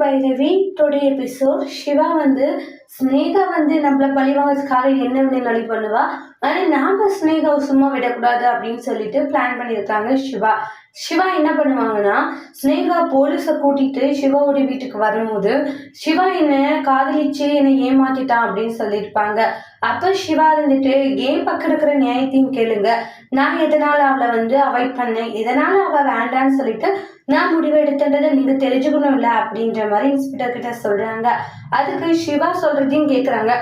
Bhairavi today episode Siva வந்து ஸ்னேகா வந்து நம்மள பழிவாங்கிறதுக்காக என்ன வேணாலும் பண்ணுவா? ஆனால் நாம ஸ்னேகாவை சும்மா விடக்கூடாது அப்படின்னு சொல்லிட்டு பிளான் பண்ணியிருக்காங்க சிவா. சிவா என்ன பண்ணுவாங்கன்னா ஸ்னேகா போலீஸை கூட்டிட்டு சிவாவுடைய வீட்டுக்கு வரும்போது சிவா என்னை காதலிச்சு என்னை ஏமாத்திட்டான் அப்படின்னு சொல்லியிருப்பாங்க. அப்போ சிவா இருந்துட்டு ஏன் பக்கம் இருக்கிற நியாயத்தையும் கேளுங்க. நான் எதனால அவளை வந்து அவாய்ட் பண்ணேன்? எதனால அவள் வேண்டான்னு சொல்லிட்டு நான் முடிவு எடுத்ததை நீங்க தெரிஞ்சுக்கணும் இல்லை? அப்படின்ற மாதிரி இன்ஸ்பெக்டர் கிட்ட சொல்றாங்க. அதுக்கு சிவா சொல்றதையும் கேக்குறாங்க.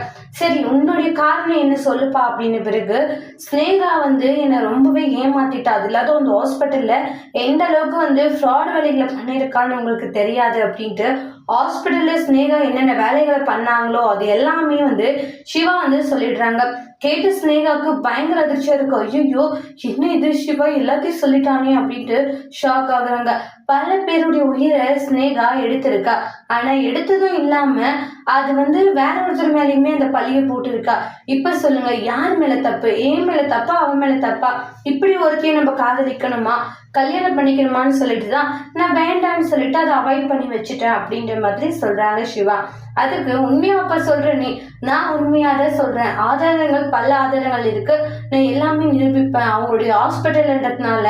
சரி உன்னுடைய காரணம் என்ன சொல்லுப்பா அப்படின்னு பிறகு ஸ்னேகா வந்து என்னை ரொம்பவே ஏமாத்திட்டா. அது இல்லாத அந்த ஹாஸ்பிட்டலில் எந்த அளவுக்கு வந்து ஃப்ராட் வேலைகளை பண்ணியிருக்கான்னு உங்களுக்கு தெரியாது அப்படின்ட்டு ஹாஸ்பிட்டல்ல ஸ்னேகா என்னென்ன வேலைகளை பண்ணாங்களோ அது எல்லாமே வந்து சிவா வந்து சொல்லிடுறாங்க. கேட்டு ஸ்னேகாவுக்கு பயங்கர அதிர்ச்சியா இருக்கு. ஐயோ என்ன இது? சிவா எல்லாத்தையும் சொல்லிட்டானே அப்படின்ட்டு ஷாக் ஆகுறாங்க. பல பேருடைய உயிரை ஸ்னேகா எடுத்திருக்கா. ஆனா எடுத்ததும் இல்லாம அது வந்து வேற ஒருத்தர் மேலேயுமே அந்த பழிய போட்டிருக்கா. இப்ப சொல்லுங்க யார் மேல தப்பு? ஏன் மேல தப்பா? அவன் மேல தப்பா? இப்படி ஒருத்தையும் நம்ம காதலிக்கணுமா? கல்யாணம் பண்ணிக்கணுமான்னு சொல்லிட்டு தான் நான் வேண்டான்னு சொல்லிட்டு அதை அவாய்ட் பண்ணி வச்சுட்டேன் அப்படின்ற மாதிரி சொல்றாங்க சிவா. அதுக்கு உண்மையா அப்ப சொல்ற நீ நான் உண்மையா தான் சொல்றேன். ஆதாரங்கள் பல ஆதாரங்கள் இருக்கு. நான் எல்லாமே நிரூபிப்பேன். அவங்களுடைய ஹாஸ்பிட்டல்ன்றதுனால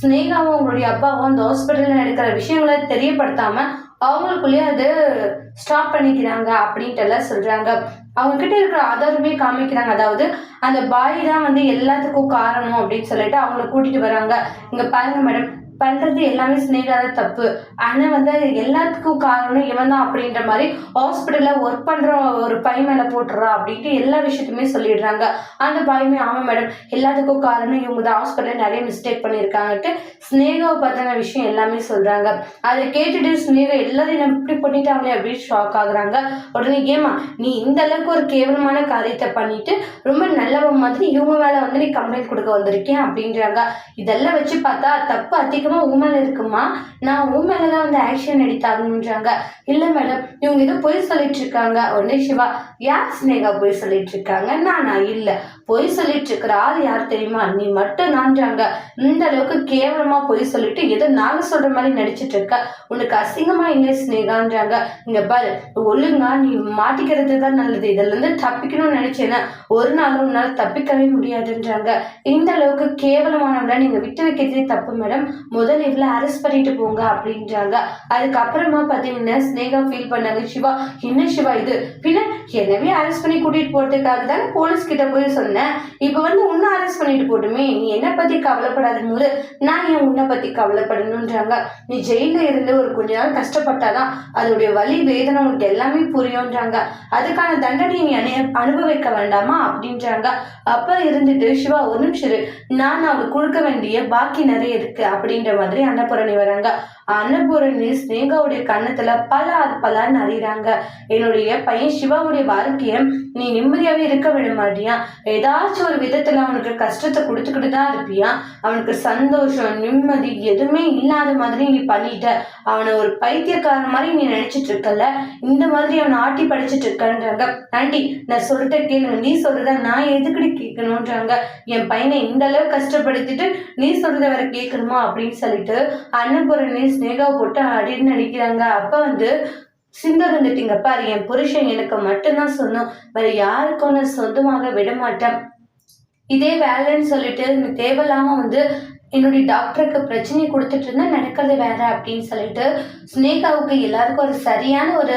ஸ்னேகாவும் அவங்களுடைய அப்பாவும் அந்த ஹாஸ்பிட்டல்ல நடக்கிற விஷயங்களை தெரியப்படுத்தாம அவங்களுக்குள்ளேயே அது ஸ்டாப் பண்ணிக்கிறாங்க அப்படின்ட்டு எல்லாம் சொல்றாங்க. அவங்க கிட்ட இருக்கிற ஆதாரமே காமிக்கிறாங்க. அதாவது அந்த பாய் தான் வந்து எல்லாத்துக்கும் காரணம் அப்படின்னு சொல்லிட்டு அவங்கள கூட்டிட்டு வராங்க. இங்க பாருங்க மேடம் பண்றது எல்லாமே சினேகாத தப்பு. ஆனால் வந்து எல்லாத்துக்கும் காரணம் இவன் தான் அப்படின்ற மாதிரி ஹாஸ்பிட்டல்ல ஒர்க் பண்ற ஒரு பை மேல போட்டுறா அப்படின்ட்டு எல்லா விஷயத்தையுமே சொல்லிடுறாங்க. அந்த பையமே ஆமா மேடம் எல்லாத்துக்கும் காரணம் இவங்க தான் ஹாஸ்பிட்டலில் நிறைய மிஸ்டேக் பண்ணியிருக்காங்கட்டு ஸ்னேகாவை பத்தின விஷயம் எல்லாமே சொல்றாங்க. அதை கேட்டுட்டு ஸ்னேகா எல்லாரையும் நம்ம இப்படி பண்ணிட்டாங்களே அப்படின்னு ஷாக் ஆகுறாங்க. உடனே ஏமா நீ இந்த அளவுக்கு ஒரு கேவலமான காரியத்தை பண்ணிட்டு ரொம்ப நல்லவன் மாதிரி இவங்க மேல வந்து நீ கம்ப்ளைண்ட் கொடுக்க வந்திருக்கேன் அப்படின்றாங்க. இதெல்லாம் வச்சு பார்த்தா தப்பு அதிகம் உன் மேல இருக்குமா? நான் உன் மேலதான் வந்து ஆக்ஷன் எடுத்தாகணுன்றாங்க இல்ல மேடம் இவங்க ஏதோ பொய் சொல்லிட்டு இருக்காங்க. உடனே சிவா யார் ஸ்னேகா பொய் சொல்லிட்டு இருக்காங்க? நானா இல்லை. பொய் சொல்லிட்டு இருக்கிற ஆள் யார் தெரியுமா? நீ மட்டும் நான்றாங்க. இந்த அளவுக்கு கேவலமா பொய் சொல்லிட்டு ஏதோ நாங்க சொல்ற மாதிரி நடிச்சிட்டு இருக்க உனக்கு அசிங்கமா இல்லை ஸ்னேகான்றாங்க இங்க பாரு ஒழுங்கா நீ மாட்டிக்கிறது தான் நல்லது. இதுல இருந்து தப்பிக்கணும்னு நினைச்சேன்னா ஒரு நாளும் உன்னால தப்பிக்கவே முடியாதுன்றாங்க. இந்த அளவுக்கு கேவலமானவளை நீங்க விட்டு வைக்கிறதே தப்பு மேடம். முதல்ல இவ்வளவு அரெஸ்ட் பண்ணிட்டு போங்க அப்படின்றாங்க. அதுக்கப்புறமா பார்த்தீங்கன்னா ஸ்னேகா ஃபீல் பண்ணாங்க சிவா என்ன சிவா இது? பின்ன என்னவே அரெஸ்ட் பண்ணி கூட்டிட்டு போறதுக்காக தானே போலீஸ் கிட்ட போய் சொன்னேன் இப்போ வந்து உன்னை அரெஸ்ட் பண்ணிட்டு போட்டுமே நீ என்னை பத்தி கவலைப்படாத போது நான் ஏன் உன்னை பத்தி கவலைப்படணுன்றாங்க நீ ஜெயில இருந்து ஒரு கொஞ்ச நாள் கஷ்டப்பட்டாதான் அதோடைய வலி வேதனை உனக்கு எல்லாமே புரியும்ன்றாங்க. அதுக்கான தண்டனையை நீ அனு அனுபவிக்க வேண்டாமா? அப்படின்றாங்க. அப்ப இருந்துட்டு சிவா ஒரு நிமிஷம் நான் அவளுக்கு கொடுக்க வேண்டிய பாக்கி நிறைய இருக்கு. அப்படின்ற மாதிரி அன்னபூரணி வராங்க. அன்னபூரணி ஸ்னேகாவுடைய கண்ணத்துல பல பலன்னு அறிகிறாங்க என்னுடைய பையன் சிவாவுடைய வாழ்க்கையை நீ நிம்மதியாவே இருக்க விட மாட்டியா ஏதாச்சும் ஒரு விதத்துல அவனுக்கு கஷ்டத்தை கொடுத்துக்கிட்டு தான் இருப்பியா? அவனுக்கு சந்தோஷம் நிம்மதி எதுவுமே இல்லாத மாதிரி நீ பண்ணிட்ட. அவனை ஒரு பைத்தியக்காரன் மாதிரி நீ நினைச்சிட்டு இருக்கல இந்த மாதிரி அவனை ஆட்டி படிச்சிட்டு இருக்கன்றாங்க. ஆண்டி நான் சொல்லிட்ட கேளுங்க. நீ சொல்றத நான் எதுக்கடி கேட்கணுன்றாங்க என் பையனை இந்த அளவு கஷ்டப்படுத்திட்டு நீ சொல்றத வேற கேட்கணுமா அப்படின்னு சொல்லிட்டு அன்னபூரணி ஸ்னேகா போட்டு அடின்னு நடிக்கிறாங்க அப்ப வந்து சிந்தர் வந்துட்டீங்க பாரு என் புருஷன் எனக்கு மட்டும்தான் சொன்னோம் வேற யாருக்கும் நான் சொந்தமாக விடமாட்டேன் இதே வேலைன்னு சொல்லிட்டு தேவையில்லாம வந்து என்னுடைய டாக்டருக்கு பிரச்சனை கொடுத்துட்டு இருந்தா நடக்கிறது வேற அப்படின்னு சொல்லிட்டு ஸ்னேகாவுக்கு எல்லாருக்கும் ஒரு சரியான ஒரு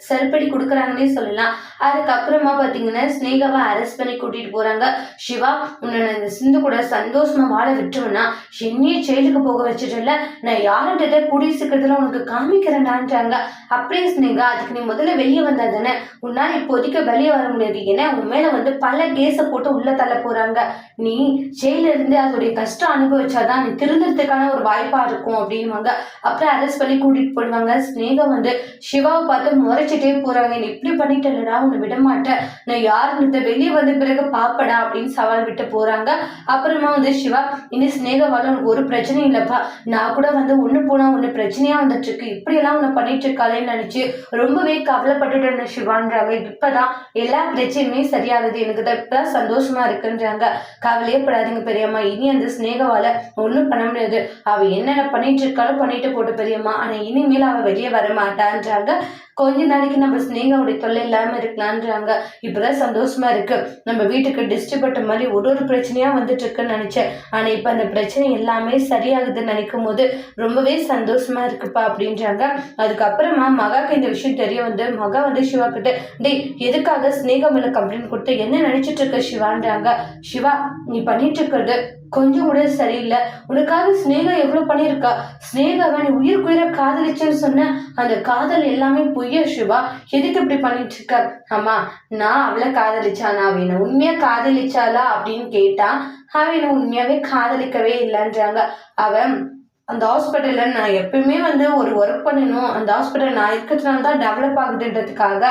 செருப்படி கொடுக்குறாங்கன்னே சொல்லலாம். அதுக்கப்புறமா பார்த்தீங்கன்னா ஸ்னேகாவை அரெஸ்ட் பண்ணி கூட்டிகிட்டு போகிறாங்க சிவா உன்னை இந்த சிந்து கூட சந்தோஷமாக வாழ விட்டுருவேன்னா என்னையே ஜெயிலுக்கு போக வச்சுட்டல நான் யார்கிட்ட கூடிய சீக்கிரத்தில் உனக்கு காமிக்கிறேன்டான்றாங்க. அப்படியே ஸ்னேகா அதுக்கு நீ முதல்ல வெளியே வந்தா தானே உன்னால் இப்போதைக்கு வெளியே வர முடியாது. ஏன்னா உன் மேலே வந்து பல கேஸை போட்டு உள்ளே தள்ள போகிறாங்க நீ ஜெயில அதோடைய கஷ்டம் அனுபவிச்சாதான் நீ திருந்துறதுக்கான ஒரு வாய்ப்பாக இருக்கும் அப்படின்வாங்க அப்புறம் அரெஸ்ட் பண்ணி கூட்டிகிட்டு போடுவாங்க ஸ்னேகா வந்து சிவாவை பார்த்து முறை அழைச்சிட்டே போறாங்க. நீ இப்படி பண்ணிட்டேன்டா உன்னை விட மாட்டேன் நான் யாருன்னு வெளியே வந்த பிறகு பாப்படா அப்படின்னு சவால் விட்டு போறாங்க. அப்புறமா வந்து சிவா இனி ஸ்னேகவால உனக்கு ஒரு பிரச்சனையும் இல்லப்பா. நான் கூட வந்து ஒண்ணு போனா ஒண்ணு பிரச்சனையா வந்துட்டு இருக்கு இப்படி எல்லாம் உன்னை பண்ணிட்டு இருக்காளேன்னு நினைச்சு ரொம்பவே கவலைப்பட்டுட்டு சிவான்றாங்க. இப்பதான் எல்லா பிரச்சனையுமே சரியானது. எனக்கு தான் இப்பதான் சந்தோஷமா இருக்குன்றாங்க. கவலையே படாதீங்க பெரியம்மா. இனி அந்த ஸ்னேகவால ஒன்றும் பண்ண முடியாது. அவ என்னென்ன பண்ணிட்டு இருக்காலும் பண்ணிட்டு போட்டு பெரியம்மா. ஆனா இனிமேல் அவ வெளியே வர மாட்டான்றாங்க. கொஞ்ச நாளைக்கு நம்ம ஸ்னேகாவுடைய தொல்லை இல்லாம இருக்கலான்றாங்க இப்பதான் சந்தோஷமா இருக்கு. நம்ம வீட்டுக்கு டிஸ்ட்ரிபட்ட மாதிரி ஒரு ஒரு பிரச்சனையா வந்துட்டு இருக்குன்னு நினைச்சேன். ஆனா இப்ப அந்த பிரச்சனை எல்லாமே சரியாகுதுன்னு நினைக்கும் போது ரொம்பவே சந்தோஷமா இருக்குப்பா அப்படின்றாங்க. அதுக்கப்புறமா மகாக்கு இந்த விஷயம் தெரிய வந்து மகா வந்து சிவா கிட்ட டேய் எதுக்காக ஸ்னேகா மேல கம்ப்ளைண்ட் கொடுத்து என்ன நினைச்சிட்டு இருக்க சிவான்றாங்க? சிவா நீ பண்ணிட்டு இருக்கிறது கொஞ்சம் கூட சரியில்லை. உனக்காக ஸ்னேகா எவ்வளவு பண்ணியிருக்கா? ஸ்னேகாவை நீ உயிருக்குயிர காதலிச்சேன்னு சொன்ன. அந்த காதல் எல்லாமே பொய்யா சிவா? எதுக்கு இப்படி பண்ணிட்டு இருக்க ஆமா நான் அவளை காதலிச்சானா? நான் உண்மையா காதலிச்சாளா அப்படின்னு கேட்டா அவ உண்மையாவே காதலிக்கவே இல்லைன்றாங்க. அவன் அந்த ஹாஸ்பிட்டலில் நான் எப்பயுமே வந்து ஒரு ஒர்க் பண்ணணும். அந்த ஹாஸ்பிட்டல் நான் இருக்கிறதுனால தான் டெவலப் ஆகுதுன்றதுக்காக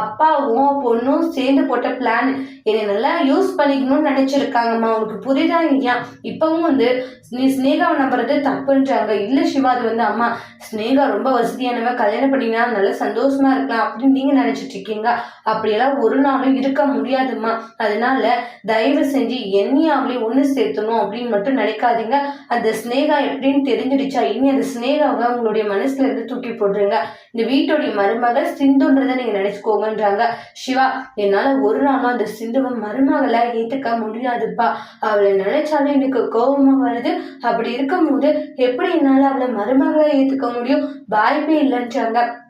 அப்பாவும் பொண்ணும் சேர்ந்து போட்ட பிளான் என்னை நல்லா யூஸ் பண்ணிக்கணும்னு நினச்சிருக்காங்கம்மா. உனக்கு புரியுதா இல்லையா? இப்போவும் வந்து நீ ஸ்னேகாவை நம்புறது தப்புன்றாங்க. இல்லை சிவா அது வந்து அம்மா ஸ்னேகா ரொம்ப வசதியானவ கல்யாணம் பண்ணினா நல்லா சந்தோஷமா இருக்கலாம் அப்படின்னு நீங்கள் நினச்சிட்டு இருக்கீங்க. அப்படியெல்லாம் ஒரு நாளும் இருக்க முடியாதும்மா. அதனால தயவு செஞ்சு என்னையாவளே ஒன்று சேர்த்தணும் அப்படின்னு மட்டும் நினைக்காதீங்க. அந்த ஸ்னேகா எப்படின்னு தெரிஞ்சிடுச்சா? இனி அந்த ஸ்னேகாவை உங்களுடைய மனசுல இருந்து தூக்கி போடுறீங்க இந்த வீட்டுடைய மருமக சிந்துன்றதை நீங்கள் நினச்சிக்கோங்கன்றாங்க சிவா என்னால ஒரு நாளும் அந்த சிந்துவை மருமகளை ஏத்துக்க முடியாதுப்பா. அவளை நினைச்சாலும் எனக்கு கோபமா வருது. அப்படி இருக்கும்போது எப்படி என்னால அவளை மருமகளை ஏத்துக்க முடியும்? வாய்ப்பே இல்லைன்றாங்க.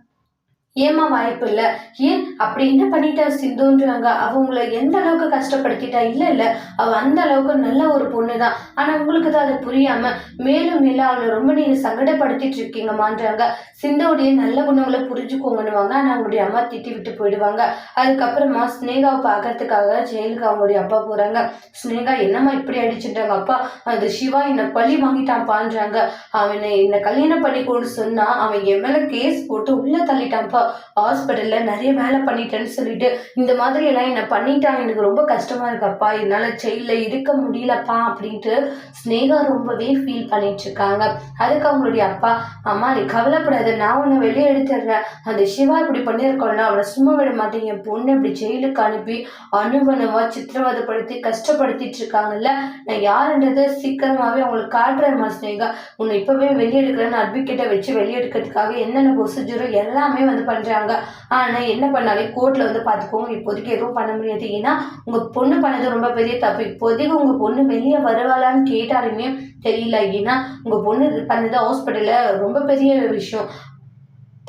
ஏமா வாய்ப்பு இல்லை. ஏன் அப்படி என்ன பண்ணிட்டா சிந்துன்றாங்க? அவங்கள எந்த அளவுக்கு கஷ்டப்படுத்திட்டா? இல்லை இல்லை. அவள் அந்த அளவுக்கு நல்ல ஒரு பொண்ணு தான் ஆனால் உங்களுக்கு தான் அது புரியாம மேலும் மேலும் அவளை ரொம்ப நீங்கள் சங்கடப்படுத்திட்டு இருக்கீங்கம்மான்றாங்க. சிந்தோடைய நல்ல குணங்களை புரிஞ்சுக்கோங்கன்னுவாங்க. ஆனால் அவங்களுடைய அம்மா திட்டி விட்டு போயிடுவாங்க. அதுக்கப்புறமா ஸ்னேகாவை பார்க்கறதுக்காக ஜெயிலுக்கு அவங்களுடைய அப்பா போகிறாங்க ஸ்னேகா என்னம்மா இப்படி அடிச்சுட்டாங்க அப்பா அந்த சிவா என்னை பழி வாங்கிட்டான்ப்பான்றாங்க. அவனை என்னை கல்யாணம் பண்ணிக்கோன்னு சொன்னால் சொன்னா அவன் என் மேலே கேஸ் போட்டு உள்ள தள்ளிட்டான்ப்பா. ஹாஸ்பிட்டலில் நிறைய வேலை பண்ணிட்டேன்னு சொல்லிட்டு இந்த மாதிரி எல்லாம் என்னை பண்ணிட்டான் எனக்கு ரொம்ப கஷ்டமா இருக்கப்பா என்னால் ஜெயிலில் இருக்க முடியலப்பா அப்படின்ட்டு ஸ்னேகா ரொம்பவே ஃபீல் பண்ணிட்டு இருக்காங்க. அதுக்கு அவங்களுடைய அப்பா அம்மா நீ கவலைப்படாத. நான் உன்னை வெளியே எடுத்துடுறேன். அந்த சிவா இப்படி பண்ணியிருக்கோம்னா அவனை சும்மா விட மாட்டேன். என் பொண்ணு இப்படி ஜெயிலுக்கு அனுப்பி அனுபவமா சித்திரவதைப்படுத்தி கஷ்டப்படுத்திட்டு இருக்காங்கல்ல? நான் யாருன்றதை சீக்கிரமாவே அவங்களுக்கு காட்டுறேன்மா ஸ்னேகா உன்னை இப்பவே வெளியே எடுக்கிறேன்னு அட்வொகேட்டை வச்சு வெளியெடுக்கிறதுக்காக என்னென்ன ப்ரொசீஜரோ எல்லாமே வந்து பண்றாங்க. ஆனா என்ன பண்ணாலே கோர்ட்ல வந்து பார்த்துக்கோங்க. இப்போதைக்கு எதுவும் பண்ண முடியாது. ஏன்னா உங்க பொண்ணு பண்ணது ரொம்ப பெரிய தப்பு. இப்போதைக்கு உங்க பொண்ணு வெளியே வருவாளான்னு கேட்டாலுமே தெரியல. ஏன்னா உங்க பொண்ணு இது பண்ணது ஹாஸ்பிட்டலில் ரொம்ப பெரிய விஷயம்.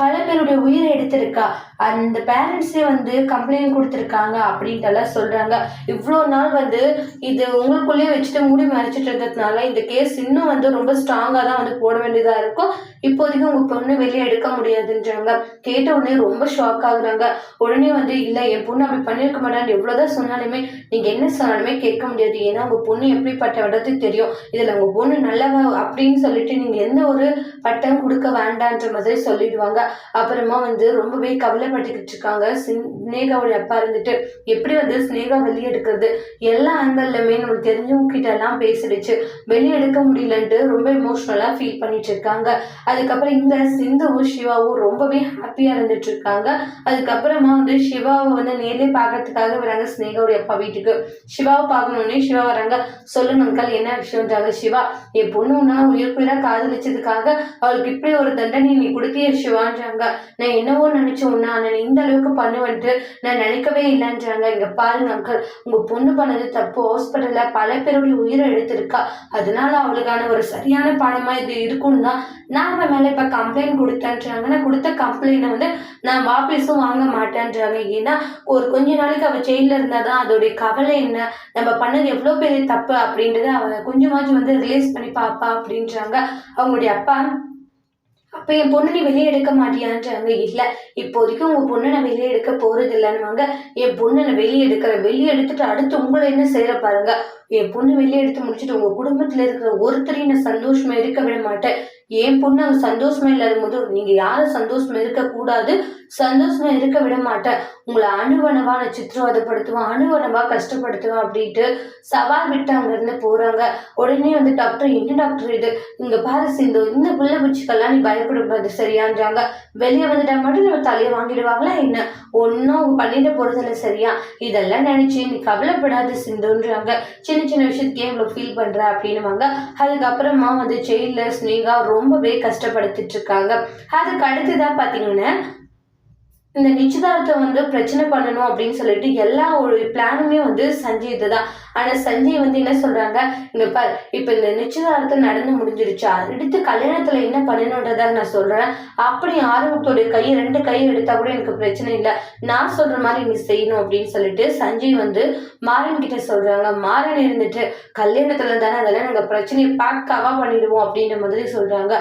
பல பேருடைய உயிரை எடுத்திருக்கா. அந்த பேரண்ட்ஸே வந்து கம்ப்ளைண்ட் கொடுத்துருக்காங்க அப்படின்ட்டெல்லாம் சொல்கிறாங்க இவ்வளோ நாள் வந்து இது உங்களுக்குள்ளேயே வச்சுட்டு மூடி மறைச்சிட்டு இருந்ததுனால இந்த கேஸ் இன்னும் வந்து ரொம்ப ஸ்ட்ராங்காக தான் வந்து போட வேண்டியதாக இருக்கும். இப்போதைக்கு உங்கள் பொண்ணு வெளியே எடுக்க முடியாதுன்றாங்க. கேட்ட உடனே ரொம்ப ஷாக் ஆகுறாங்க. உடனே வந்து இல்லை என் பொண்ணு அப்படி பண்ணியிருக்க மாட்டான்னு எவ்வளோதான் சொன்னாலுமே நீங்கள் என்ன சொன்னாலுமே கேட்க முடியாது. ஏன்னா உங்கள் பொண்ணு எப்படிப்பட்ட இடத்துக்கு தெரியும். இதில் உங்கள் பொண்ணு நல்லவ? அப்படின்னு சொல்லிட்டு நீங்கள் எந்த ஒரு பட்டம் கொடுக்க வேண்டான்ற மாதிரி சொல்லிடுவாங்க. அப்புறமா வந்து ரொம்பவே கவலைப்பட்டுக்கிட்டு இருக்காங்க. ஸ்னேகாவுடைய அப்பா இருந்துட்டு எப்படி வந்து ஸ்னேகா வெளியே எடுக்கிறது? எல்லா ஆங்கிள்லையுமே நம்மளுக்கு தெரிஞ்சவங்க கிட்ட எல்லாம் பேசிடுச்சு. வெளியே எடுக்க முடியலன்ட்டு ரொம்ப இமோஷ்னலாக ஃபீல் பண்ணிட்டு இருக்காங்க. அதுக்கப்புறம் இந்த சிந்துவும் சிவாவும் ரொம்பவே ஹாப்பியாக இருந்துட்டு இருக்காங்க. அதுக்கப்புறமா வந்து சிவாவை வந்து நேர்லயே பார்க்கறதுக்காக வராங்க ஸ்னேகாவுடைய அப்பா வீட்டுக்கு. சிவாவை பார்க்கணுன்னே சிவா வராங்க. சொல்லுங்க அங்கல் என்ன விஷயம்ன்றாங்க சிவா. என் பொண்ணு உன்னா உயிர்ப்புயிரா காதலிச்சதுக்காக அவளுக்கு இப்படி ஒரு தண்டனை நீ கொடுத்திய சிவான்றாங்க நான் என்னவோ நினைச்சேன் உன்னை ஆனால் இந்த அளவுக்கு பண்ணுவன்ட்டு நான் நினைக்கவே இல்லைன்றாங்க. இங்க பாருங்க அங்கிள் உங்க பொண்ணு பண்ணது தப்பு. ஹாஸ்பிட்டல்ல பல பேருடைய உயிரை எடுத்திருக்கா. அதனால அவளுக்கான ஒரு சரியான பாடமா இது இருக்கும்னா நான் அவன் மேல இப்ப கம்ப்ளைண்ட் கொடுத்தேன்றாங்க. நான் கொடுத்த கம்ப்ளைண்ட்டை வந்து நான் வாபஸும் வாங்க மாட்டேன்றாங்க. ஏன்னா ஒரு கொஞ்ச நாளைக்கு அவ ஜெயில இருந்தாதான் அதோடைய கவலை என்ன? நம்ம பண்ணது எவ்வளவு பெரிய தப்பு அப்படின்றத அவ கொஞ்சமாச்சும் வந்து ரிலீஸ் பண்ணி பாப்பா அப்படின்றாங்க. அவங்களுடைய அப்பா அப்போ என் பொண்ணு நீ வெளியே எடுக்க மாட்டியான்றாங்க. இல்லை இப்போதைக்கு உங்கள் பொண்ணை நான் வெளியே எடுக்க போகிறது இல்லைன்னுவாங்க என் பொண்ணை நான் வெளியே எடுக்கிறேன் வெளியே எடுத்துட்டு அடுத்து உங்களை என்ன செய்கிற பாருங்க. என் பொண்ணு வெளியே எடுத்து முடிச்சுட்டு உங்கள் குடும்பத்தில் இருக்கிற ஒருத்தரையும் நான் சந்தோஷமா இருக்க விட மாட்டேன். என் பொண்ணு அவங்க சந்தோஷமா இல்லாத போது நீங்க யாரும் சந்தோஷமா இருக்கக்கூடாது சந்தோஷமா இருக்க விட மாட்டேன் உங்களை அணுவனவா நான் சித்திரவதைப்படுத்துவேன் அணுவணவா கஷ்டப்படுத்துவேன் அப்படின்ட்டு சவால் விட்டு அங்கிருந்து போறாங்க. உடனே வந்து டாக்டர் என்ன டாக்டர் இது? இங்க பாரு சிந்து இந்த புள்ள பூச்சிக்கெல்லாம் நீ பயப்படக்கூடாது சரியான்றாங்க. வெளியே வந்துட்டா மட்டும் நம்ம தலையை வாங்கிடுவாங்களா என்ன? ஒன்றும் அவங்க பண்ணிட்டு போறதில்ல சரியா? இதெல்லாம் நினைச்சு நீ கவலைப்படாத சிந்துன்றாங்க. சின்ன சின்ன விஷயத்துக்கே இவ்வளோ ஃபீல் பண்ற அப்படின்னுவாங்க. அதுக்கப்புறமா வந்து ஜெயில ஸ்னேகா ரொம்பவே கஷ்டப்படுத்திட்டு இருக்காங்க அதுக்கு அடுத்துதான் பாத்தீங்கன்னா இந்த நிச்சயதார்த்தம் வந்து பிரச்சனை பண்ணணும் அப்படின்னு சொல்லிட்டு எல்லா ஒரு பிளானுமே வந்து சஞ்சய் தான் ஆனால் சஞ்சய் வந்து என்ன சொல்றாங்க இங்க பார் இப்போ இந்த நிச்சயதார்த்தம் நடந்து முடிஞ்சிருச்சு? அடுத்து கல்யாணத்துல என்ன பண்ணணுன்றதை நான் சொல்றேன். அப்படி ஆரம்பத்தோடைய கை ரெண்டு கையை எடுத்தா கூட எனக்கு பிரச்சனை இல்லை. நான் சொல்ற மாதிரி நீ செய்யணும் அப்படின்னு சொல்லிட்டு சஞ்சய் வந்து மாறன் கிட்ட சொல்றாங்க. மாறன் இருந்துட்டு கல்யாணத்துல தானே அதெல்லாம் நாங்கள் பிரச்சனையை பேக்காவாக பண்ணிடுவோம் அப்படின்ற மாதிரி சொல்றாங்க.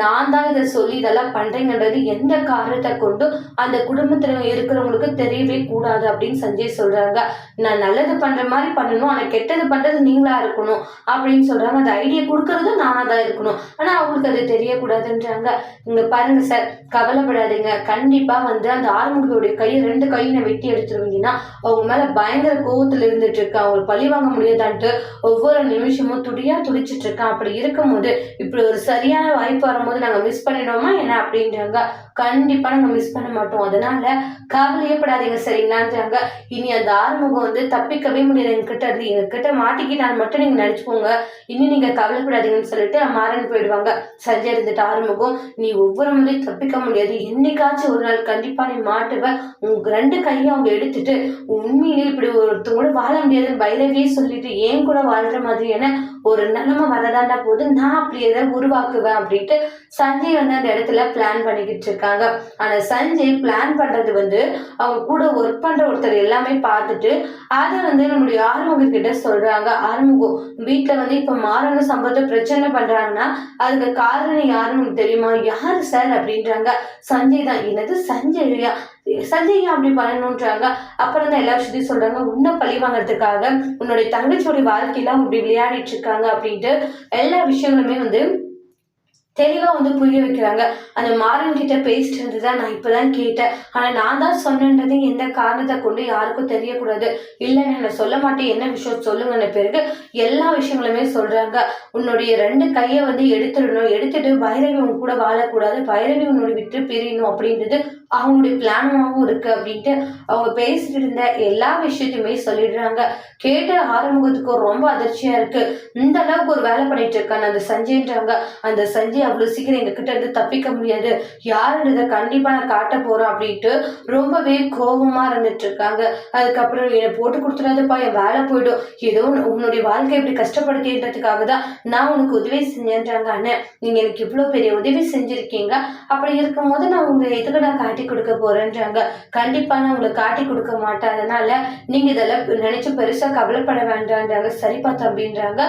நான் தான் இதை சொல்லி இதெல்லாம் பண்றேங்கன்றது எந்த காரணத்தை கொண்டு அந்த குடும்பத்துல இருக்கிறவங்களுக்கு தெரியவே கூடாது அப்படின்னு சஞ்சய் சொல்றாங்க. நான் நல்லது பண்ற மாதிரி பண்ணணும் நான் கெட்டது பண்ணுறது நீங்களா இருக்கணும் அப்படின்னு சொல்கிறாங்க அந்த ஐடியா கொடுக்கறதும் நானாக தான் இருக்கணும். ஆனால் அவங்களுக்கு அது தெரியக்கூடாதுன்றாங்க. இங்கே பாருங்கள் சார் கவலைப்படாதீங்க. கண்டிப்பாக வந்து அந்த ஆறுமுகத்துடைய கையை ரெண்டு கையை வெட்டி எடுத்துருவீங்கன்னா அவங்க மேலே பயங்கர கோவத்தில் இருந்துட்டு இருக்கா. அவங்க பழி வாங்க முடியாதான்ட்டு ஒவ்வொரு நிமிஷமும் துடியா துடிச்சிட்டு இருக்கான் அப்படி இருக்கும்போது இப்படி ஒரு சரியான வாய்ப்பு வரும்போது நாங்கள் மிஸ் பண்ணிடுவோமா என்ன அப்படின்றாங்க. கண்டிப்பா நம்ம மிஸ் பண்ண மாட்டோம். அதனால கவலையே படாதீங்க சரிங்களான்றாங்க இனி அந்த ஆறுமுகம் வந்து தப்பிக்கவே முடியாது எங்ககிட்ட இருந்து எங்ககிட்ட மாட்டிக்கிட்டால் மட்டும் நீங்க நினைச்சுக்கோங்க இனி நீங்க கவலைப்படாதீங்கன்னு சொல்லிட்டு மாறன் போயிடுவாங்க. சஞ்சய் இருந்துட்டு ஆறுமுகம் நீ ஒவ்வொரு முறையும் தப்பிக்க முடியாது. என்னைக்காச்சும் ஒரு நாள் கண்டிப்பா நீ மாட்டுவ. உங்க ரெண்டு கையை அவங்க எடுத்துட்டு உண்மையிலே இப்படி ஒருத்தவங்க வாழ முடியாதுன்னு பைரவியே சொல்லிட்டு ஏன் கூட வாழ்ற மாதிரியான ஒரு நிலைமை வரதாண்டா போது நான் அப்படி எதாவது உருவாக்குவேன் அப்படின்ட்டு சஞ்சய் வந்து அந்த இடத்துல பிளான் பண்ணிக்கிட்டு இருக்காங்க ஆனா சஞ்சய் பிளான் பண்றது வந்து அவங்க கூட ஒர்க் பண்ற ஒருத்தர் எல்லாமே பார்த்துட்டு அதை வந்து நம்முடைய ஆறுமுகம் கிட்ட சொல்றாங்க. ஆறுமுகம் வீட்டுல வந்து இப்ப மாறன சம்பவத்தை பிரச்சனை பண்றாங்கன்னா அதுக்கு காரணம் யாருன்னு தெரியுமா? யாரு சார் அப்படின்றாங்க. சஞ்சய் தான். என்னது சஞ்சய்யா? சஞ்சய் அப்படி பண்ணணுன்றாங்க. அப்புறம் தான் எல்லா விஷயத்தையும் சொல்றாங்க. உன்னை பழி வாங்குறதுக்காக உன்னுடைய தங்கச்சியோட வாழ்க்கையெல்லாம் இப்படி விளையாடிட்டு இருக்காங்க அப்படின்ட்டு எல்லா விஷயங்களுமே வந்து தெளிவாக வந்து புரிய வைக்கிறாங்க. அந்த மாறன் கிட்ட பேசிட்டு தான் நான் இப்போதான் கேட்டேன். ஆனால் நான் தான் சொன்னேன்றது எந்த காரணத்தை கொண்டு யாருக்கும் தெரியக்கூடாது. இல்லை நான் சொல்ல மாட்டேன். என்ன விஷயம் சொல்லுங்கன்னு பிறகு எல்லா விஷயங்களுமே சொல்றாங்க. உன்னுடைய ரெண்டு கையை வந்து எடுத்துடணும். எடுத்துட்டு பைரவி உன் கூட வாழக்கூடாது. பைரவி உன்னோட விட்டு பிரியணும் அப்படின்றது அவங்களுடைய பிளானாகவும் இருக்கு அப்படின்ட்டு அவங்க பேசிட்டு இருந்த எல்லா விஷயத்தையுமே சொல்லிடுறாங்க. கேட்ட ஆரம்பத்துக்கு ரொம்ப அதிர்ச்சியா இருக்கு. இந்த அளவுக்கு ஒரு வேலை பண்ணிட்டு இருக்கான் அந்த சஞ்சய்ன்றாங்க. அந்த சஞ்சய் அவ்வளவு சீக்கிரம் எங்க கிட்ட இருந்து தப்பிக்க முடியாது. யாருன்றதை கண்டிப்பா நான் காட்ட போறேன் அப்படின்ட்டு ரொம்பவே கோபமா இருந்துட்டு இருக்காங்க. அதுக்கப்புறம் என்னை போட்டு கொடுத்துடாதப்பா என் வேலை போயிடும். ஏதோ உன்னுடைய வாழ்க்கை இப்படி கஷ்டப்படுத்தின்றதுக்காக தான் நான் உனக்கு உதவி செஞ்சேன்றாங்க அண்ணன் நீங்க எனக்கு இவ்வளவு பெரிய உதவி செஞ்சிருக்கீங்க. அப்படி இருக்கும்போது நான் உங்க எதுக்கு நான் காட்டி கொடுக்க போறேன்றாங்க. கண்டிப்பா நான் உங்களுக்கு காட்டி கொடுக்க மாட்டேன். அதனால நீங்க இதெல்லாம் நினைச்சு பெருசா கவலைப்பட வேண்டான்றாங்க. சரிப்பா தம்பின்றாங்க.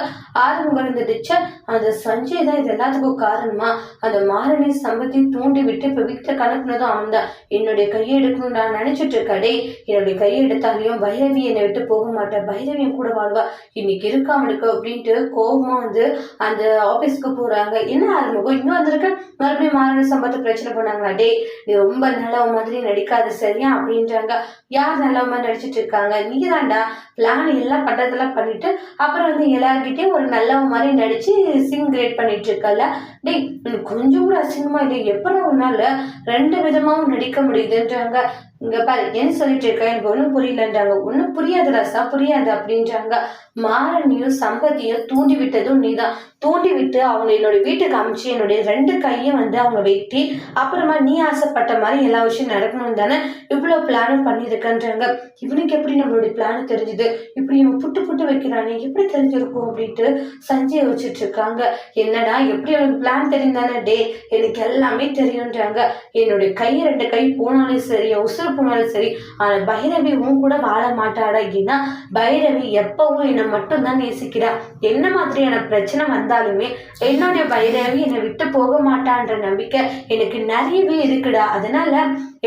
ஆறுமுகம் இருந்துடுச்சு. அந்த சஞ்சய் தான் இது எல்லாத்துக்கும் காரணமா? அந்த மாரணி சம்பத்தி தூண்டி விட்டு இப்ப வீட்டை கலப்புனதும் அவன் தான். என்னுடைய கையை எடுக்கணும் நான் நினைச்சிட்டு இருக்கடே என்னுடைய கையை எடுத்தாலையும் பைரவி என்னை விட்டு போக மாட்டேன். பைரவியும் கூட வாழ்வா? இன்னைக்கு இருக்கா அவனுக்கு அப்படின்ட்டு கோபமா வந்து அந்த ஆபீஸ்க்கு போறாங்க. என்ன ஆறுமுகம்? இன்னும் வந்திருக்க? மறுபடியும் மாரணி சம்பத்தை பிரச்சனை பண்ணாங்களா? டே நீ ரொம்ப நல்லவ மாதிரி நடிக்காத சரியா அப்படின்றாங்க. யார் நல்லவ மாதிரி நடிச்சிட்டு இருக்காங்க? நீ தாண்டா பிளான் எல்லாம் பட்டதெல்லாம் பண்ணிட்டு அப்புறம் வந்து எல்லார்கிட்டயும் ஒரு நல்லவ மாதிரி நடிச்சு சிங் கிரேட் பண்ணிட்டு இருக்கல டேய் கொஞ்சம் கூட அசிங்கமா இல்லை? எப்படி உன்னால ரெண்டு விதமாவும் நடிக்க முடியுதுன்றாங்க. இங்க பாரு என்ன சொல்லிட்டு இருக்க? எனக்கு ஒன்றும் புரியலன்றாங்க ஒன்றும் புரியாது ரசா புரியாது அப்படின்றாங்க. மாரணியும் சம்பதியும் தூண்டி விட்டதும் நீதான். தூண்டி விட்டு அவங்க என்னோட வீட்டுக்கு அமைச்சு என்னுடைய ரெண்டு கையும் வந்து அவங்க வெட்டி அப்புறமா நீ ஆசைப்பட்ட மாதிரி எல்லா விஷயம் நடக்கணும் தானே இவ்வளோ பிளானும் பண்ணியிருக்கன்றாங்க. இவனுக்கு எப்படி நம்மளுடைய பிளான் தெரிஞ்சுது? இப்படி இவன் புட்டு புட்டு வைக்கிறானே எப்படி தெரிஞ்சிருக்கும் அப்படின்ட்டு சஞ்சய் வச்சுட்டு இருக்காங்க. என்னடா எப்படி அவனுக்கு பிளான் தானே? டே எனக்கு எல்லாமே தெரியுன்றாங்க என்னுடைய கை ரெண்டு கை போனாலும் சரி உசுறு போனாலும் சரி ஆனால் பைரவி உன் கூட வாழ மாட்டாடா ஏன்னா பைரவி எப்பவும் என்னை மட்டும்தான் நேசிக்கிறா. என்ன மாதிரியான பிரச்சனை வந்தாலுமே என்னுடைய பைரவி என்னை விட்டு போக மாட்டான்ற நம்பிக்கை எனக்கு நிறையவே இருக்குடா. அதனால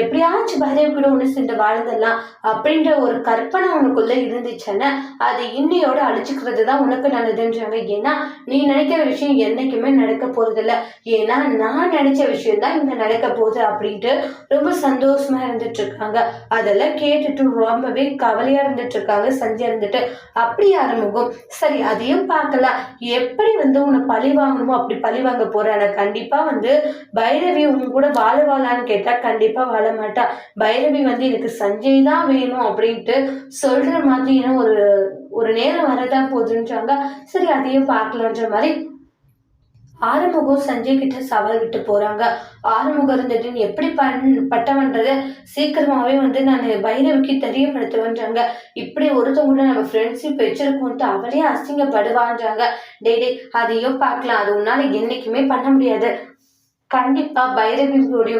எப்படியாச்சும் பைரவி கூட ஒன்று சேர்ந்து வாழ்ந்துடலாம் அப்படின்ற ஒரு கற்பனை உனக்குள்ள இருந்துச்சுன்னா அதை இன்னையோட அழிச்சுக்கிறது தான் உனக்கு நல்லதுன்றாங்க ஏன்னா நீ நினைக்கிற விஷயம் என்னைக்குமே நடக்க போறதில்ல. ஏன்னா நான் நினைச்ச விஷயம் தான் இங்க நடக்க போகுது அப்படின்ட்டு ரொம்ப சந்தோஷமா இருந்துட்டு இருக்காங்க அதெல்லாம் கேட்டுட்டு ரொம்பவே கவலையா இருந்துட்டு இருக்காங்க சஞ்சய் இருந்துட்டு. அப்படி ஆரம்பிக்கும் சரி அதையும் பார்க்கலாம். எப்படி வந்து உன்னை பழி வாங்கணுமோ அப்படி பழி வாங்க போறேன். கண்டிப்பா வந்து பைரவி உங்க கூட வாழ வாழான்னு கேட்டா கண்டிப்பா வாழ மாட்டா. பைரவி வந்து எனக்கு சஞ்சய் தான் வேணும் அப்படின்ட்டு சொல்ற மாதிரி ஒரு ஒரு நேரம் வரதான் போகுதுன்றாங்க சரி அதையும் பார்க்கலான்ற மாதிரி ஆறுமுகம் சஞ்சய் கிட்ட சவால் விட்டு போறாங்க. ஆறுமுகம் இருந்ததுன்னு எப்படி பண் பட்டவன்றத சீக்கிரமாவே வந்து நான் பைரவிக்கு தெரியப்படுத்துவேன்றாங்க. இப்படி ஒருத்தவங்க கூட நம்ம ஃப்ரெண்ட்ஷிப் வச்சிருக்கோன்ட்டு அவளே அசிங்கப்படுவான்றாங்க. டெய்லி அதையும் பார்க்கலாம். அது உன்னால என்னைக்குமே பண்ண முடியாது. கண்டிப்பா பைரவியோடைய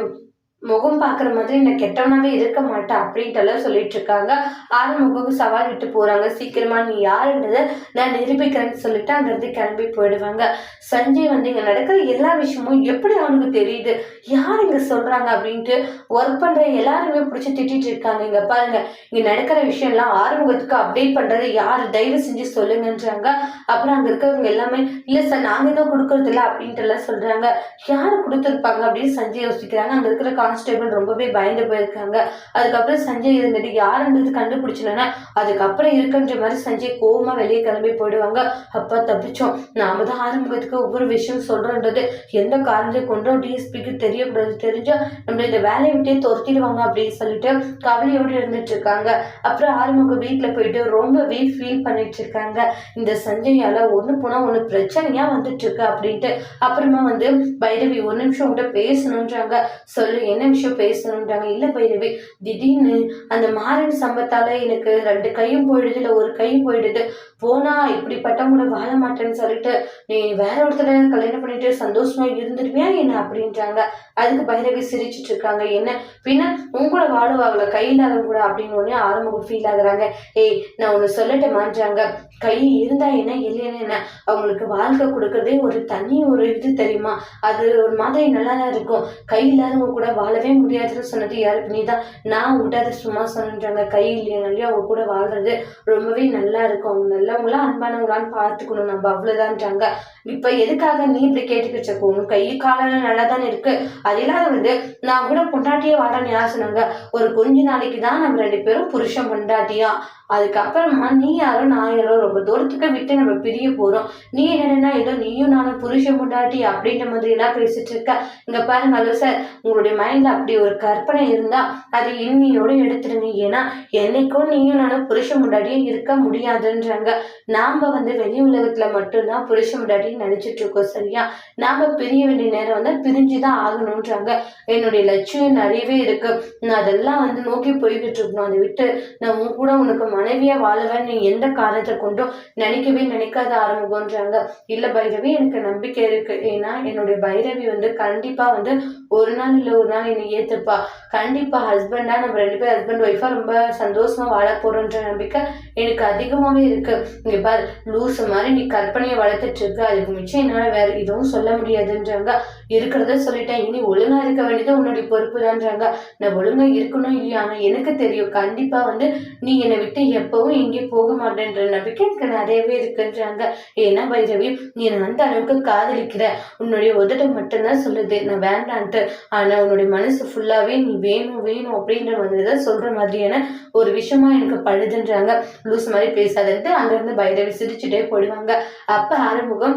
முகம் பார்க்குற மாதிரி நான் கெட்டவனாவே இருக்க மாட்டேன் அப்படின்ட்டு எல்லாம் சொல்லிட்டு இருக்காங்க. ஆறுமுகம் சவால் விட்டு போகிறாங்க சீக்கிரமா நீ யாருன்றதை நான் நிரூபிக்கிறேன்னு சொல்லிட்டு அங்கேருந்து கிளம்பி போயிடுவாங்க. சஞ்சய் வந்து இங்கே நடக்கிற எல்லா விஷயமும் எப்படி அவனுக்கு தெரியுது? யார் இங்கே சொல்கிறாங்க அப்படின்ட்டு ஒர்க் பண்ணுற எல்லாருமே பிடிச்சி திட்டிட்டு இருக்காங்க. இங்கே பாருங்க இங்கே நடக்கிற விஷயம்லாம் ஆறுமுகத்துக்கு அப்டேட் பண்ணுறது யார் தயவு செஞ்சு சொல்லுங்கன்றாங்க. அப்புறம் அங்கே இருக்கிறவங்க எல்லாமே இல்லை சார் நாங்கள் எதுவும் கொடுக்குறதில்ல அப்படின்ட்டு எல்லாம் சொல்கிறாங்க யார் கொடுத்துருப்பாங்க? அப்படின்னு சஞ்சய் யோசிக்கிறாங்க. அங்கே இருக்கிற கான்ஸ்டேபிள் ரொம்பவே பயந்து போயிருக்காங்க. அதுக்கப்புறம் சஞ்சய் இருந்துட்டு யாருன்றது கண்டுபிடிச்சலன்னா அதுக்கப்புறம் இருக்குன்ற மாதிரி சஞ்சய் கோபமாக வெளியே கிளம்பி போயிடுவாங்க. அப்பா தப்பிச்சோம். நாம தான் ஆரம்பிக்கிறதுக்கு ஒவ்வொரு விஷயம் சொல்கிறோன்றது எந்த காரணத்தை கொண்டோம் டிஎஸ்பிக்கு தெரியக்கூடாது. தெரிஞ்சால் நம்மளை இந்த வேலையை விட்டே துரத்திடுவாங்க அப்படின்னு சொல்லிட்டு கவலையோடு இருந்துட்டு இருக்காங்க அப்புறம் ஆறுமுக வீட்டில் போயிட்டு ரொம்பவே ஃபீல் பண்ணிட்டு இருக்காங்க இந்த சஞ்சயால ஒன்று போனால் ஒன்று பிரச்சனையாக வந்துட்டு இருக்கு அப்படின்ட்டு. அப்புறமா வந்து பைரவி ஒரு நிமிஷம் கூட பேசணுன்றாங்க சொல்லு என்ன விஷயம் பேசணுன்றாங்க இல்லை பைரவி திடீர்னு அந்த மாறன் சம்பத்தால எனக்கு ரெண்டு கையும் போயிடுது இல்லை ஒரு கையும் போயிடுது. போனா இப்படிப்பட்டவங்கள வாழ மாட்டேன்னு சொல்லிட்டு நீ வேற ஒருத்தர கல்யாணம் பண்ணிட்டு சந்தோஷமா இருந்துருவியா என்ன அப்படின்றாங்க. அதுக்கு பைரவி சிரிச்சிட்டு இருக்காங்க. என்ன? பின்ன உங்களோட வாழுவாகல கை இல்லாதவங்க கூட அப்படின்னு ஒன்னே ஆரம்பம் ஃபீல் ஆகுறாங்க. ஏய் நான் ஒன்று சொல்லட்டேமான்றாங்க. கை இருந்தா என்ன இல்லைன்னு என்ன அவங்களுக்கு வாழ்க்கை கொடுக்கறதே ஒரு தனி ஒரு இது தெரியுமா? அது ஒரு மாதிரி நல்லா தான் இருக்கும். கை இல்லாதவங்க கூட வாழவே முடியாதுன்னு சொன்னது யாருக்கு நீதான் நான் நான் விட்டாத சும்மா சொன்னாங்க கை இல்லைனாலே அவங்க கூட வாழ்றது ரொம்பவே நல்லா இருக்கும். அவங்க நல்லவங்களா அன்பானவங்களான்னு பார்த்துக்கணும். நம்ம அவ்வளோதான்றாங்க இப்போ எதுக்காக நீ இப்படி கேட்டுக்கிட்டு உன் கை காலெல்லாம் நல்லா தானே இருக்கு. அது இல்லாத வந்து நான் கூட பொண்டாட்டியே வாழன்னு யார் சொன்னாங்க. ஒரு கொஞ்ச நாளைக்கு தான் நம்ம ரெண்டு பேரும் புருஷன் பொண்டாட்டியா? அதுக்கப்புறமா நீ யாரோ நான் யாரோ ரொம்ப தூரத்துக்கு விட்டு நம்ம பிரிய போறோம். நீ என்னன்னா ஏதோ நீயும் நானும் புருஷன் முண்டாட்டி அப்படின்ற மாதிரி எல்லாம் பேசிட்டு இருக்க. இங்க பாருங்க ஹலோ சார் உங்களுடைய மைண்ட்ல அப்படி ஒரு கற்பனை இருந்தா அது இன்னியோட எடுத்துருங்க ஏன்னா என்னைக்கும் நீயும் நானும் புருஷன் முண்டாட்டியே இருக்க முடியாதுன்றாங்க. நாம வந்து வெளி உலகத்துல மட்டும்தான் புருஷன் முண்டாட்டி நடிச்சிட்டு இருக்கோம் சரியா? நாம பிரிய வேண்டிய நேரம் வந்து பிரிஞ்சுதான் ஆகணும்ன்றாங்க. என்னுடைய லட்சியம் நிறையவே இருக்கு. நான் அதெல்லாம் வந்து நோக்கி போய்கிட்டு இருக்கணும். அதை விட்டு நான் உன் கூட உனக்கு மனைவியா வாழவேன் நீ எந்த காரணத்தை கொண்டும் நினைக்கவே நினைக்காத ஆரம்பிக்கும்ன்றாங்க இல்ல பைரவி எனக்கு நம்பிக்கை இருக்கு. ஏன்னா என்னுடைய பைரவி வந்து கண்டிப்பா வந்து ஒரு நாள் இல்ல ஒரு நாள் என்னை ஏத்துப்பா. கண்டிப்பா ஹஸ்பண்டா நம்ம ரெண்டு பேரும் ஹஸ்பண்ட் ஒய்ஃபா ரொம்ப சந்தோஷமா வாழ போறோன்ற நம்பிக்கை எனக்கு அதிகமாவே இருக்கு. இங்க பாரு லூஸ் மாதிரி நீ கற்பனையை வளர்த்துட்டு இருக்க. எனக்கு மிச்சம் என்னால் வேற எதுவும் சொல்ல முடியாதுன்றாங்க. இருக்கிறத சொல்லிட்டேன். இனி ஒழுங்கா இருக்க வேண்டியது உன்னுடைய பொறுப்பு தான்றாங்க. நான் ஒழுங்கா இருக்கணும் இல்லையா? ஆனால் எனக்கு தெரியும். கண்டிப்பா வந்து நீ என்னை விட்டு எப்பவும் எங்கேயும் போக மாட்டேன்ற நம்பிக்கை எனக்கு நிறையவே இருக்குன்றாங்க. ஏன்னா பைரவி நீ என்னை அந்த அளவுக்கு காதலிக்கிற. உன்னுடைய உதடு மட்டும்தான் சொல்லுது. நான் வேண்டான்ட்டு. ஆனா உன்னுடைய மனசு ஃபுல்லாவே நீ வேணும் வேணும் அப்படின்ற மாதிரி தான் சொல்ற மாதிரியான ஒரு விஷயமா எனக்கு பழுதுன்றாங்க. லூஸ் மாதிரி பேசாதன்ட்டு அங்கிருந்து பைரவி சிரிச்சுட்டே போடுவாங்க அப்ப ஆறுமுகம்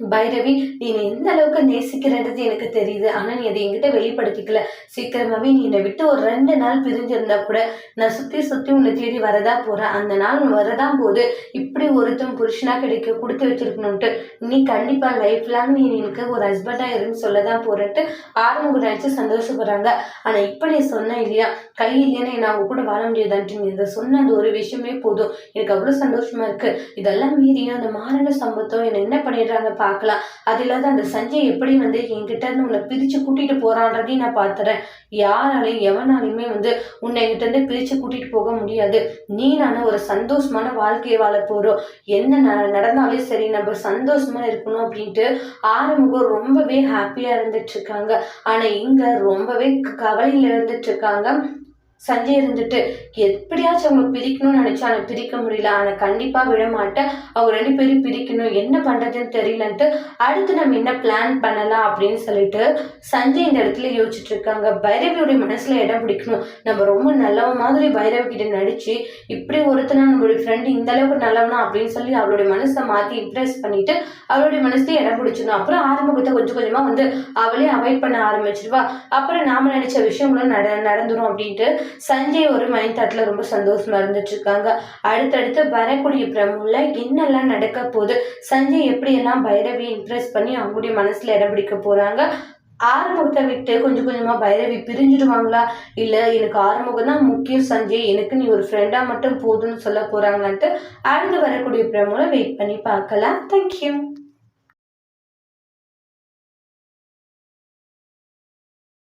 பைரவி நீ எந்த அளவுக்கு நேசிக்கிறன்றது எனக்கு தெரியுது. ஆனா நீ அதை என்கிட்ட வெளிப்படுத்திக்கல. சீக்கிரமாவே நீ என்னை விட்டு ஒரு ரெண்டு நாள் பிரிஞ்சிருந்தா கூட நான் சுத்தி சுத்தி உன்னை தேடி வரதா போறேன். அந்த நாள் வரதான் போது இப்படி ஒருத்தன் புருஷனா கிடைக்க கொடுத்து வச்சிருக்கணும்ட்டு நீ கண்டிப்பா லைஃப் லாங் நீ எனக்கு ஒரு ஹஸ்பண்டா இருன்னு சொல்லதான் போறேன்ட்டு ஆரம்பம் நினைச்சு சந்தோஷப்படுறாங்க. ஆனா இப்ப நீ சொன்ன இல்லையா கை இல்லைன்னா நான் அவங்க கூட வாழ முடியாதான்ட்டு நீ இதை சொன்ன அந்த ஒரு விஷயமே போதும். எனக்கு அவ்வளவு சந்தோஷமா இருக்கு. இதெல்லாம் மீறியும் அந்த மாறின சம்பத்தம் என்னை என்ன பண்ணிடுறாங்க பார்க்கலாம். அது இல்லாத அந்த சஞ்சய் எப்படி வந்து என்கிட்ட இருந்து உன்னை பிரித்து கூட்டிகிட்டு போகிறான்றதையும் நான் பார்த்துறேன். யாராலையும் எவனாலையுமே வந்து உன்னை என்கிட்ட இருந்து பிரித்து கூட்டிகிட்டு போக முடியாது. நீ நான் ஒரு சந்தோஷமான வாழ்க்கையை வாழ போகிறோம் என்ன ந நடந்தாலும் சரி நம்ம சந்தோஷமாக இருக்கணும் அப்படின்ட்டு ஆரம்பம் ரொம்பவே ஹாப்பியாக இருந்துட்டு இருக்காங்க. ஆனால் இங்கே ரொம்பவே கவலையில் இருந்துட்டு இருக்காங்க. சஞ்சய் இருந்துட்டு எப்படியாச்சும் அவங்க பிரிக்கணும்னு நினைச்சா அவனை பிரிக்க முடியல. ஆனால் கண்டிப்பாக விட மாட்டேன். அவங்க ரெண்டு பேரும் பிரிக்கணும். என்ன பண்ணுறதுன்னு தெரியலன்ட்டு அடுத்து நம்ம என்ன பிளான் பண்ணலாம்? அப்படின்னு சொல்லிட்டு சஞ்சய் இந்த இடத்துல யோசிச்சுட்டு இருக்காங்க. பைரவியோடைய மனசில் இடம் பிடிக்கணும். நம்ம ரொம்ப நல்லவ மாதிரி பைரவி கிட்ட நடிச்சு இப்படி ஒருத்தனா நம்மளுடைய ஃப்ரெண்டு இந்த அளவுக்கு நல்லவனா அப்படின்னு சொல்லி அவளுடைய மனசை மாற்றி இம்ப்ரெஸ் பண்ணிட்டு அவளுடைய மனசுல இடம் பிடிச்சிடணும். அப்புறம் ஆரம்பத்தை கொஞ்சம் கொஞ்சமாக வந்து அவளே அவாய்ட் பண்ண ஆரம்பிச்சிருவா. அப்புறம் நாம நினைச்ச விஷயங்களும் நட நடந்துரும் அப்படின்ட்டு சஞ்சய் ஒரு மைண்ட் தாட்டில் ரொம்ப சந்தோஷமாக இருந்துட்டுருக்காங்க. அடுத்தடுத்து வரக்கூடிய பிரமுல என்னெல்லாம் நடக்க போகுது சஞ்சய் எப்படியெல்லாம் பைரவி இம்ப்ரெஸ் பண்ணி அவங்களுடைய மனசில் இடம் பிடிக்க போகிறாங்க ஆறுமுகத்தை விட்டு கொஞ்சம் கொஞ்சமாக பைரவி பிரிஞ்சிடுவாங்களா? இல்லை எனக்கு ஆறுமுகம் தான் முக்கியம் சஞ்சய் எனக்கு நீ ஒரு ஃப்ரெண்டாக மட்டும் போதும்னு சொல்ல போகிறாங்கன்ட்டு அடுத்து வரக்கூடிய பிரமுல வெயிட் பண்ணி பார்க்கலாம். தேங்க்யூ